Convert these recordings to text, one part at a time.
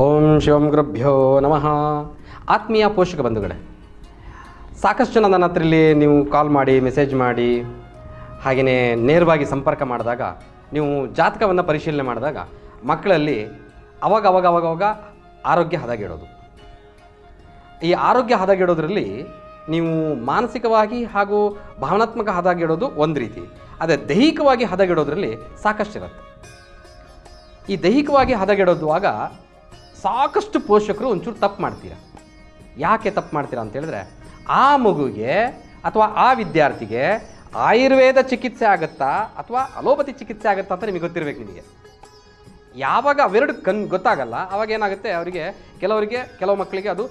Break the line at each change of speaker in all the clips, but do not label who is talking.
ಓಂ ಶಿವಂ ಗೃಭ್ಯೋ ನಮಃ. ಆತ್ಮೀಯ ಪೋಷಕ ಬಂಧುಗಳೇ, ಸಾಕಷ್ಟು ಜನ ನನ್ನ ಹತ್ರ ನೀವು ಕಾಲ್ ಮಾಡಿ ಮೆಸೇಜ್ ಮಾಡಿ ಹಾಗೆಯೇ ನೇರವಾಗಿ ಸಂಪರ್ಕ ಮಾಡಿದಾಗ, ನೀವು ಜಾತಕವನ್ನು ಪರಿಶೀಲನೆ ಮಾಡಿದಾಗ ಮಕ್ಕಳಲ್ಲಿ ಅವಾಗ ಅವಾಗ ಅವಾಗವಾಗ ಅವಾಗ ಆರೋಗ್ಯ ಹದಗೆಡೋದು. ಈ ಆರೋಗ್ಯ ಹದಗೆಡೋದ್ರಲ್ಲಿ ನೀವು ಮಾನಸಿಕವಾಗಿ ಹಾಗೂ ಭಾವನಾತ್ಮಕ ಹದಗೆಡೋದು ಒಂದು ರೀತಿ. ಅದೇ ದೈಹಿಕವಾಗಿ ಹದಗೆಡೋದ್ರಲ್ಲಿ ಸಾಕಷ್ಟು ಇರುತ್ತೆ ಈ ದೈಹಿಕವಾಗಿ ಹದಗೆಡೋದುವಾಗ ಸಾಕಷ್ಟು ಪೋಷಕರು ಒಂಚೂರು ತಪ್ಪು ಮಾಡ್ತೀರ? ಯಾಕೆ ತಪ್ಪು ಮಾಡ್ತೀರಾ ಅಂತ ಹೇಳಿದ್ರೆ, ಆ ಮಗುಗೆ ಅಥವಾ ಆ ವಿದ್ಯಾರ್ಥಿಗೆ ಆಯುರ್ವೇದ ಚಿಕಿತ್ಸೆ ಆಗುತ್ತಾ ಅಥವಾ ಅಲೋಪತಿ ಚಿಕಿತ್ಸೆ ಆಗುತ್ತಾ ಅಂತ ನಿಮಗೆ ಗೊತ್ತಿರಬೇಕು ನಿಮಗೆ. ಯಾವಾಗ ಅವೆರಡು ಕನ್ ಗೊತ್ತಾಗಲ್ಲ, ಅವಾಗ ಏನಾಗುತ್ತೆ, ಅವರಿಗೆ ಕೆಲವರಿಗೆ, ಕೆಲವು ಮಕ್ಕಳಿಗೆ ಅದು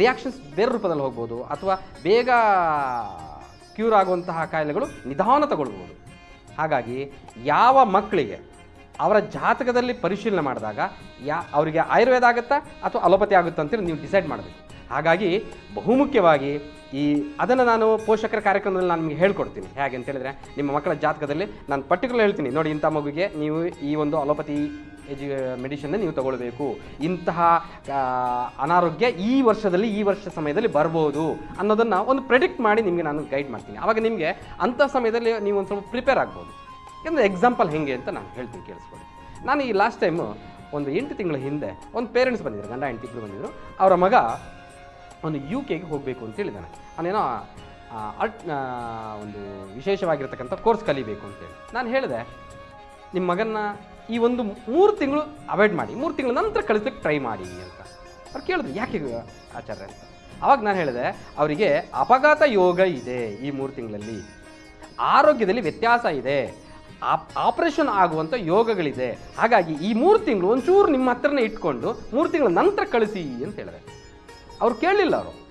ರಿಯಾಕ್ಷನ್ಸ್ ಬೇರೆ ರೂಪದಲ್ಲಿ ಹೋಗ್ಬೋದು ಅಥವಾ ಬೇಗ ಕ್ಯೂರ್ ಆಗುವಂತಹ ಕಾಯಿಲೆಗಳು ನಿಧಾನ ತಗೊಳ್ಬೋದು ಹಾಗಾಗಿ ಯಾವ ಮಕ್ಕಳಿಗೆ ಅವರ ಜಾತಕದಲ್ಲಿ ಪರಿಶೀಲನೆ ಮಾಡಿದಾಗ ಯಾ ಅವರಿಗೆ ಆಯುರ್ವೇದ ಆಗುತ್ತಾ ಅಥವಾ ಅಲೋಪತಿ ಆಗುತ್ತಾ ಅಂತೇಳಿ ನೀವು ಡಿಸೈಡ್ ಮಾಡಬೇಕು. ಹಾಗಾಗಿ ಬಹುಮುಖ್ಯವಾಗಿ ಈ ಅದನ್ನು ನಾನು ಪೋಷಕರ ಕಾರ್ಯಕ್ರಮದಲ್ಲಿ ನಾನು ನಿಮಗೆ ಹೇಳ್ಕೊಡ್ತೀನಿ. ಹೇಗೆ ಅಂತ ಹೇಳಿದ್ರೆ ನಿಮ್ಮ ಮಕ್ಕಳ ಜಾತಕದಲ್ಲಿ ನಾನು ಪರ್ಟಿಕ್ಯುಲರ್ ಹೇಳ್ತೀನಿ. ನೋಡಿ ಇಂಥ ಮಗುಗೆ ನೀವು ಈ ಒಂದು ಅಲೋಪತಿ ಎಜು ಮೆಡಿಷನ್ನ ನೀವು ತಗೊಳ್ಬೇಕು. ಇಂತಹ ಅನಾರೋಗ್ಯ ಈ ವರ್ಷದಲ್ಲಿ, ಈ ವರ್ಷ ಸಮಯದಲ್ಲಿ ಬರ್ಬೋದು ಅನ್ನೋದನ್ನು ಒಂದು ಪ್ರೆಡಿಕ್ಟ್ ಮಾಡಿ ನಿಮಗೆ ನಾನು ಗೈಡ್ ಮಾಡ್ತೀನಿ. ಆವಾಗ ನಿಮಗೆ ಅಂಥ ಸಮಯದಲ್ಲಿ ನೀವು ಒಂದು ಸ್ವಲ್ಪ ಪ್ರಿಪೇರ್ ಆಗ್ಬೋದು. ಒಂದು ಎಕ್ಸಾಂಪಲ್ ಹೇಗೆ ಅಂತ ನಾನು ಹೇಳ್ತೀನಿ, ಕೇಳಿಸ್ಕೊಳ್ಳಿ. ನಾನು ಈ ಲಾಸ್ಟ್ ಟೈಮು ಒಂದು ಎಂಟು ತಿಂಗಳ ಹಿಂದೆ ಒಂದು ಪೇರೆಂಟ್ಸ್ ಬಂದಿದ್ರು, ಗಂಡ ಇಬ್ಬರು ಬಂದಿದ್ರು. ಅವರ ಮಗ ಒಂದು ಯು ಕೆಗೆ ಹೋಗಬೇಕು ಅಂತ ಹೇಳಿದ್ದಾನೆ ಅವನೇನೋ ಅಟ್ ಒಂದು ವಿಶೇಷವಾಗಿರ್ತಕ್ಕಂಥ ಕೋರ್ಸ್ ಕಲಿಬೇಕು ಅಂತೇಳಿ ನಾನು ಹೇಳಿದೆ ನಿಮ್ಮ ಮಗನ್ನ ಈ ಒಂದು ಮೂರು ತಿಂಗಳು ಅವಾಯ್ಡ್ ಮಾಡಿ, ಮೂರು ತಿಂಗಳ ನಂತರ ಕಳಿಸ್ಲಿಕ್ಕೆ ಟ್ರೈ ಮಾಡಿ ಅಂತ. ಅವ್ರು ಕೇಳಿದ್ರು, ಯಾಕೆ ಆಚಾರ್ಯ? ಅಂತ. ಆವಾಗ ನಾನು ಹೇಳಿದೆ, ಅವರಿಗೆ ಅಪಘಾತ ಯೋಗ ಇದೆ ಈ ಮೂರು ತಿಂಗಳಲ್ಲಿ. ಆರೋಗ್ಯದಲ್ಲಿ ವ್ಯತ್ಯಾಸ ಇದೆ. ಆಪರೇಷನ್ ಆಗುವಂಥ ಯೋಗಗಳಿದೆ. ಹಾಗಾಗಿ ಈ ಮೂರು ತಿಂಗಳು ಒಂಚೂರು ನಿಮ್ಮ ಹತ್ರನೇ ಇಟ್ಕೊಂಡು ಮೂರು ತಿಂಗಳ ನಂತರ ಕಳಿಸಿ ಅಂತ ಹೇಳಿದೆ. ಅವ್ರು ಕೇಳಲಿಲ್ಲ ಅವರು.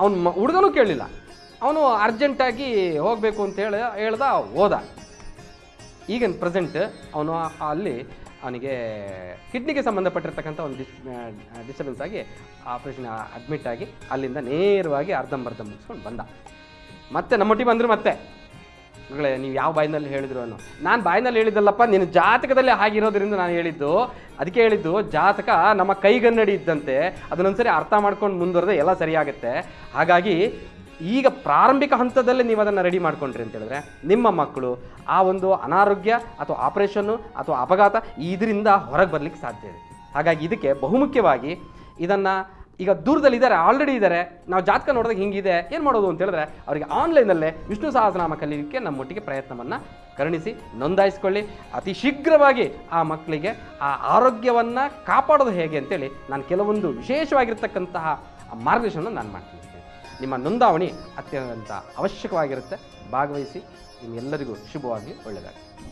ಅವನು ಹುಡುಗನೂ ಕೇಳಲಿಲ್ಲ. ಅವನು ಅರ್ಜೆಂಟಾಗಿ ಹೋಗಬೇಕು ಅಂತ ಹೇಳಿ ಹೇಳ್ದ, ಹೋದ. ಈಗಿನ ಪ್ರೆಸೆಂಟ್ ಅವನು ಅಲ್ಲಿ ಅವನಿಗೆ ಕಿಡ್ನಿಗೆ ಸಂಬಂಧಪಟ್ಟಿರ್ತಕ್ಕಂಥ ಒಂದು ಡಿಸ್ ಡಿಸ್ಟರ್ಬೆನ್ಸ್ ಆಗಿ ಆಪ್ರೇಷನ್ ಅಡ್ಮಿಟ್ ಆಗಿ ಅಲ್ಲಿಂದ ನೇರವಾಗಿ ಅರ್ಧಂಬರ್ಧ ಮುಗಿಸ್ಕೊಂಡು ಬಂದ. ಮತ್ತೆ ನಮ್ಮೊಟ್ಟಿಗೆ ಬಂದರು ಮತ್ತೆ. ನೀವು ಯಾವ ಬಾಯಿನಲ್ಲಿ ಹೇಳಿದ್ರು ಅನ್ನೋ. ನಾನು ಬಾಯಿನಲ್ಲಿ ಹೇಳಿದ್ದಲ್ಲಪ್ಪ ನಿನ್ನ ಜಾತಕದಲ್ಲಿ ಆಗಿರೋದ್ರಿಂದ ನಾನು ಹೇಳಿದ್ದು. ಅದಕ್ಕೆ ಹೇಳಿದ್ದು, ಜಾತಕ ನಮ್ಮ ಕೈಗನ್ನಡಿ ಇದ್ದಂತೆ, ಅದನ್ನೊಂದ್ಸರಿ ಅರ್ಥ ಮಾಡ್ಕೊಂಡು ಮುಂದುವರೆದ್ರೆ ಎಲ್ಲ ಸರಿಯಾಗುತ್ತೆ. ಹಾಗಾಗಿ, ಈಗ ಪ್ರಾರಂಭಿಕ ಹಂತದಲ್ಲೇ ನೀವು ಅದನ್ನು ರೆಡಿ ಮಾಡ್ಕೊಂಡ್ರಿ ಅಂತ ಹೇಳಿದ್ರೆ, ನಿಮ್ಮ ಮಕ್ಕಳು ಆ ಒಂದು ಅನಾರೋಗ್ಯ ಅಥವಾ ಆಪರೇಷನ್ನು ಅಥವಾ ಅಪಘಾತ ಇದರಿಂದ ಹೊರಗೆ ಬರಲಿಕ್ಕೆ ಸಾಧ್ಯ ಇದೆ. ಹಾಗಾಗಿ ಇದಕ್ಕೆ ಬಹುಮುಖ್ಯವಾಗಿ ಇದನ್ನು ಈಗ ದೂರದಲ್ಲಿ ಇದ್ದಾರೆ ಆಲ್ರೆಡಿ ಇದ್ದಾರೆ. ನಾವು ಜಾತಕ ನೋಡಿದಾಗ ಹಿಂಗಿದೆ. ಏನು ಮಾಡೋದು ಅಂತ ಹೇಳಿದ್ರೆ, ಅವರಿಗೆ ಆನ್ಲೈನಲ್ಲೇ ವಿಷ್ಣು ಸಹಸ್ರನಾಮ ಕಲೀಲಿಕ್ಕೆ ನಮ್ಮೊಟ್ಟಿಗೆ ಪ್ರಯತ್ನವನ್ನು ಕರುಣಿಸಿ, ನೋಂದಾಯಿಸ್ಕೊಳ್ಳಿ. ಅತಿ ಶೀಘ್ರವಾಗಿ ಆ ಮಕ್ಕಳಿಗೆ ಆ ಆರೋಗ್ಯವನ್ನು ಕಾಪಾಡೋದು ಹೇಗೆ ಅಂತೇಳಿ ನಾನು ಕೆಲವೊಂದು ವಿಶೇಷವಾಗಿರ್ತಕ್ಕಂತಹ ಮಾರ್ಗದರ್ಶನ ನಾನು ಮಾಡ್ತೀನಿ. ನಿಮ್ಮ ನೋಂದಾವಣಿ ಅತ್ಯಂತ ಅವಶ್ಯಕವಾಗಿರುತ್ತೆ. ಭಾಗವಹಿಸಿ ನಿಮ್ಮೆಲ್ಲರಿಗೂ ಶುಭವಾಗಿ ಒಳ್ಳೆಯದಾಗಲಿ.